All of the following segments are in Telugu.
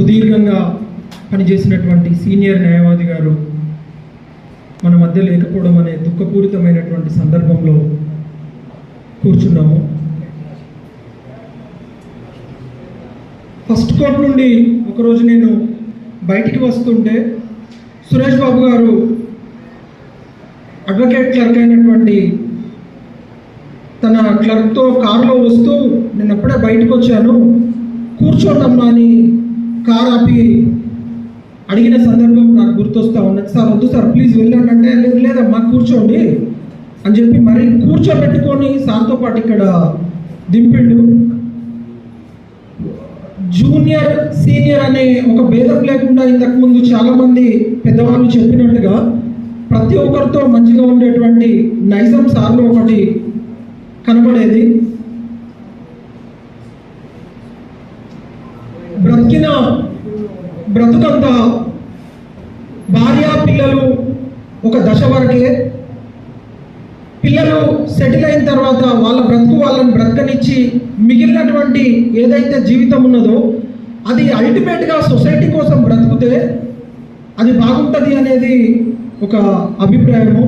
సుదీర్ఘంగా పనిచేసినటువంటి సీనియర్ న్యాయవాది గారు మన మధ్య లేకపోవడం అనే దుఃఖపూరితమైనటువంటి సందర్భంలో కూర్చున్నాము. ఫస్ట్ కోర్ట్ నుండి ఒకరోజు నేను బయటికి వస్తుంటే సురేష్ బాబు గారు అడ్వకేట్ క్లర్క్ అయినటువంటి తన క్లర్క్తో కారులో వస్తూ నేను అప్పుడే బయటకు వచ్చాను కూర్చోండమ్మా అని కారు ఆపి అడిగిన సందర్భం నాకు గుర్తొస్తా ఉన్నది. సార్ వద్దు సార్ ప్లీజ్ వెళ్ళండి. అంటే లేదు లేదమ్మా కూర్చోండి. అని చెప్పి మరి కూర్చోబెట్టుకొని సార్తో పాటు ఇక్కడ దింపిండు. జూనియర్ సీనియర్ అనే ఒక భేదం లేకుండా ఇంతకుముందు చాలామంది పెద్దవాళ్ళు చెప్పినట్టుగా ప్రతి ఒక్కరితో మంచిగా ఉండేటువంటి నైజం సార్లు ఒకటి కనబడేది. బ్రతుకంతా భార్య పిల్లలు ఒక దశ వరకే. పిల్లలు సెటిల్ అయిన తర్వాత వాళ్ళ బ్రతుకు వాళ్ళని బ్రతకనిచ్చి మిగిలినటువంటి ఏదైతే జీవితం ఉన్నదో అది అల్టిమేట్గా సొసైటీ కోసం బ్రతుకుతే అది బాగుంటుంది అనేది ఒక అభిప్రాయము.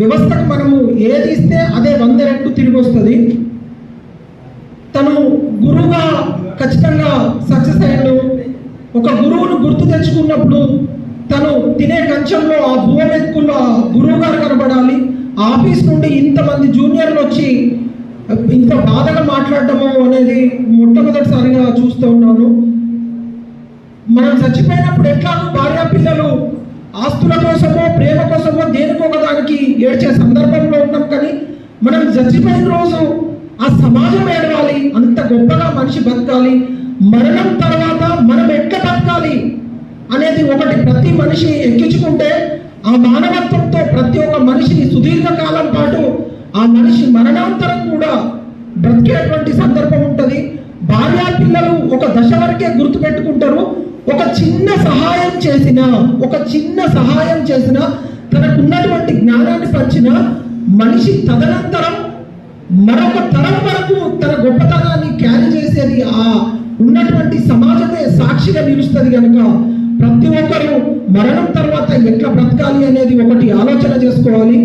వ్యవస్థకు మనము ఏది ఇస్తే అదే వంద రెట్లు తిరిగి వస్తుంది. తను గురువుగా ఖచ్చితంగా సక్సెస్ అయ్యాడు. ఒక గురువును గుర్తు తెచ్చుకున్నప్పుడు తను తినే కంచంలో ఆ భూమెత్తుకుల్లో ఆ గురువు గారు కనబడాలి ఆఫీస్ నుండి ఇంతమంది జూనియర్లు వచ్చి ఇంత బాధగా మాట్లాడటము అనేది మొట్టమొదటిసారిగా చూస్తూ ఉన్నాను. మనం చచ్చిపోయినప్పుడు ఎట్లానో భార్య పిల్లలు ఆస్తుల కోసమో ప్రేమ కోసమో దేనికో ఒకదానికి ఏడ్చే సందర్భంలో ఉన్నాం. కానీ మనం చచ్చిపోయిన రోజు ఆ సమాజం ఏడవాలి అంత గొప్పగా మనిషి బతకాలి. మరణం తర్వాత అనేది ఒకటి. ప్రతి మనిషి ఎక్కించుకుంటే ఆ మానవత్వంతో ప్రతి ఒక్క మనిషి సుదీర్ఘ కాలం పాటు ఆ మనిషి మరణాంతరం కూడా బ్రతికేటువంటి సందర్భం ఉంటుంది. భార్య పిల్లలు ఒక దశ వరకే గుర్తు పెట్టుకుంటారు ఒక చిన్న సహాయం చేసిన ఒక చిన్న సహాయం చేసిన తనకున్నటువంటి జ్ఞానాన్ని పంచిన మనిషి తదనంతరం మరొక తరం వరకు తన గొప్పతనాన్ని క్యారీ చేసేది ఆ ఉన్నటువంటి సమాజమే సాక్షిగా నిలుస్తుంది కనుక ప్రతి ఒక్కరూ మరణం తర్వాత ఎట్లా బ్రతకాలి అనేది ఒకటి ఆలోచన చేసుకోవాలి.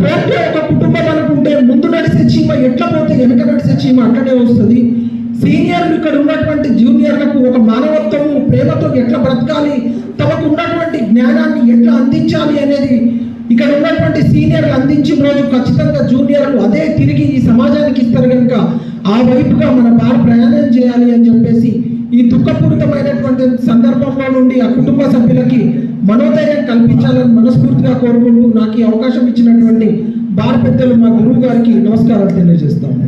కోర్టు ఒక కుటుంబం అనుకుంటే ముందు నడిచే చీమ ఎట్లా పోతే వెనక నడిచే చీమ అట్లనే వస్తుంది. సీనియర్లు ఇక్కడ ఉన్నటువంటి జూనియర్లకు ఒక మానవత్వము ప్రేమతో ఎట్లా బ్రతకాలి తమకు ఉన్నటువంటి జ్ఞానాన్ని ఎట్లా అందించాలి అనేది ఇక్కడ ఉన్నటువంటి సీనియర్లు అందించిన రోజు ఖచ్చితంగా జూనియర్లు అదే తిరిగి ఈ సమాజానికి ఇస్తారు కనుక ఆ వైపుగా మన బార్ ప్రయాణం చేయాలి అని చెప్పేసి ఈ దుఃఖపూరితమైన సందర్భంలో నుండి ఆ కుటుంబ సభ్యులకి మనోధైర్యం కల్పించాలని మనస్ఫూర్తిగా కోరుకుంటూ నాకు ఈ అవకాశం ఇచ్చినటువంటి భారపెద్దలు మా గురువు గారికి నమస్కారాలు తెలియజేస్తాము